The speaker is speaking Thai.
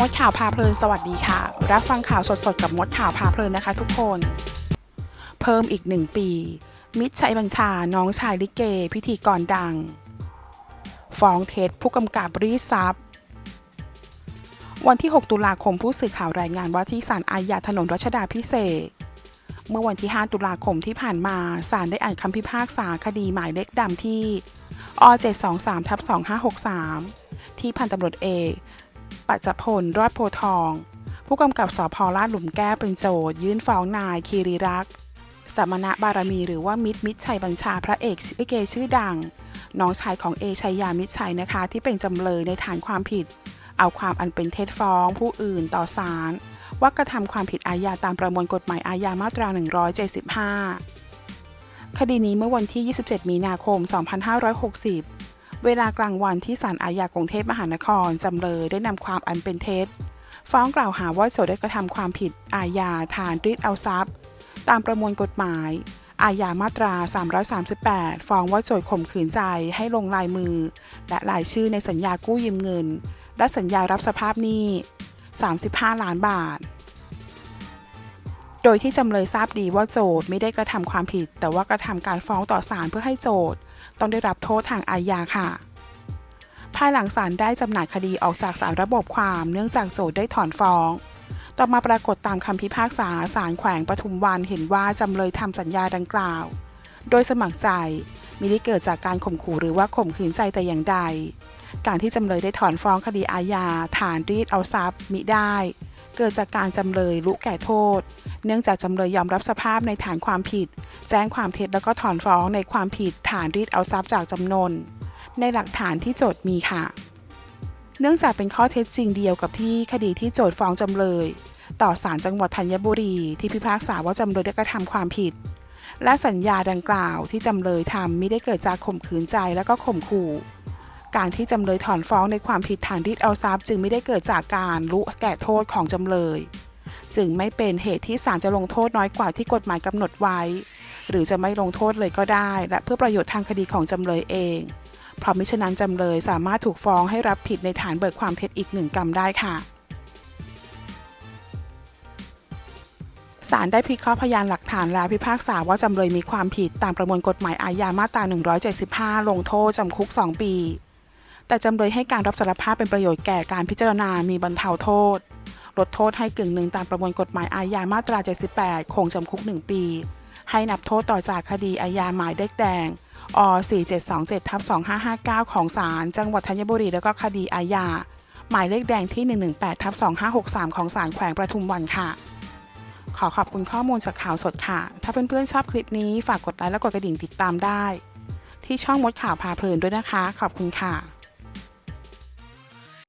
มดข่าวพาเพลินสวัสดีค่ะ รับฟังข่าวสดๆ กับมดข่าวพาเพลินนะคะทุกคน เพิ่มอีกหนึ่งปี มิตรชัยบัญชา น้องชายลิเก พิธีกรดัง ฟ้องเท็จผู้กำกับรีดทรัพย์วันที่ 6 ตุลาคมผู้สื่อข่าวรายงานว่าที่ศาลอาญาถนนรัชดาพิเศษ เมื่อวันที่ 5 ตุลาคมที่ผ่านมาศาลได้อ่านคำพิพากษาคดีหมายเลขดำที่อ723ทับ2563 ที่พันตำรวจเอก ปัจจพล รอดโพทอง ผู้กำกับสพลาดหลุมแก้วเป็นโจทยื่นฟ้องนายคีรีรักษ์สมณะบารมีหรือว่ามิตรมิตรชัยบัญชาพระเอกลิเกชื่อดัง น้องชายของเอชัยยามิตรชัยนะคะที่เป็นจำเลยในฐานความผิด เอาความอันเป็นเท็จฟ้องผู้อื่นต่อศาลว่ากระทำความผิดอาญาตามประมวลกฎหมายอาญามาตรา 175 คดีนี้เมื่อวันที่ 27 มีนาคม 2560 เวลากลางวันที่ศาลอาญากรุงเทพมหานครจำเลยได้นำความอันเป็นเท็จ ฟ้องกล่าวหาว่าโจทก์ได้กระทำความผิดอาญาฐานรีดเอาทรัพย์ ตามประมวลกฎหมาย อาญามาตรา 338 ฟ้องว่าโจทก์ข่มขืนใจให้ลงลายมือ และลายชื่อในสัญญากู้ยืมเงิน และสัญญารับสภาพหนี้ 35 ล้านบาท โดยที่จำเลยทราบดีว่าโจทไม่ได้กระทำความผิด แต่ว่ากระทำการฟ้องต่อศาลเพื่อให้โจทต้องได้รับโทษทางอาญาค่ะ ภายหลังศาลได้จำหน่ายคดีออกจากสารระบบความเนื่องจากโจทได้ถอนฟ้อง ต่อมาปรากฏตามคำพิพากษาศาลแขวงปทุมวันเห็นว่าจำเลยทำสัญญาดังกล่าว โดยสมัครใจมิได้เกิดจากการข่มขู่หรือว่าข่มขืนใจแต่อย่างใด การที่จำเลยได้ถอนฟ้องคดีอาญาฐานรีดเอาทรัพย์มิได้ เกิดจากการจำเลยรู้แก่โทษ เนื่องจากจำเลยยอมรับสภาพในฐานความผิด แจ้งความเท็จแล้วก็ถอนฟ้องในความผิดฐานรีดเอาทรัพย์จากจำนน ในหลักฐานที่โจทย์มีค่ะ เนื่องจากเป็นข้อเท็จจริงเดียวกับที่คดีที่โจทฟ้องจำเลย ต่อศาลจังหวัดธัญบุรีที่พิพากษาว่าจำเลยได้กระทำความผิด และสัญญาดังกล่าวที่จำเลยทำไม่ได้เกิดจากข่มขืนใจและก็ข่มขู่ การที่จำเลยถอนฟ้องในความผิดฐานรีดเอาทรัพย์ จึงไม่ได้เกิดจากการรู้แก่โทษของจำเลย จึงไม่เป็นเหตุที่ศาลจะลงโทษน้อยกว่าที่กฎหมายกำหนดไว้ หรือจะไม่ลงโทษเลยก็ได้ และเพื่อประโยชน์ทางคดีของจำเลยเอง เพราะมิฉะนั้นจำเลยสามารถถูกฟ้องให้รับผิดในฐานเบิกความเท็จอีกหนึ่งกรรมได้ค่ะศาลได้พิเคราะห์พยานหลักฐานและพิพากษาว่าจำเลยมีความผิดตามประมวลกฎหมายอาญามาตรา 175 ลงโทษจำคุก 2 ปี แต่จำเลยให้การรับสารภาพเป็นประโยชน์แก่การพิจารณามีบรรเทาโทษ ลดโทษให้กึ่งหนึ่งตามประมวลกฎหมายอาญามาตรา 78 คงจำคุก 1 ปี ให้นับโทษต่อจากคดีอาญาหมายเลขแดงอ4727ทับ2559 ของศาลจังหวัดธัญบุรีแล้วก็คดีอาญาหมายเลขแดงที่ 118ทับ2563 ของศาลแขวงประทุมวันค่ะ ขอขอบคุณข้อมูลจากข่าวสดค่ะ ถ้าเพื่อนๆชอบคลิปนี้ฝากกดไลค์และกดกระดิ่งติดตามได้ ที่ช่องมดข่าวพาเพลินด้วยนะคะ ขอบคุณค่ะ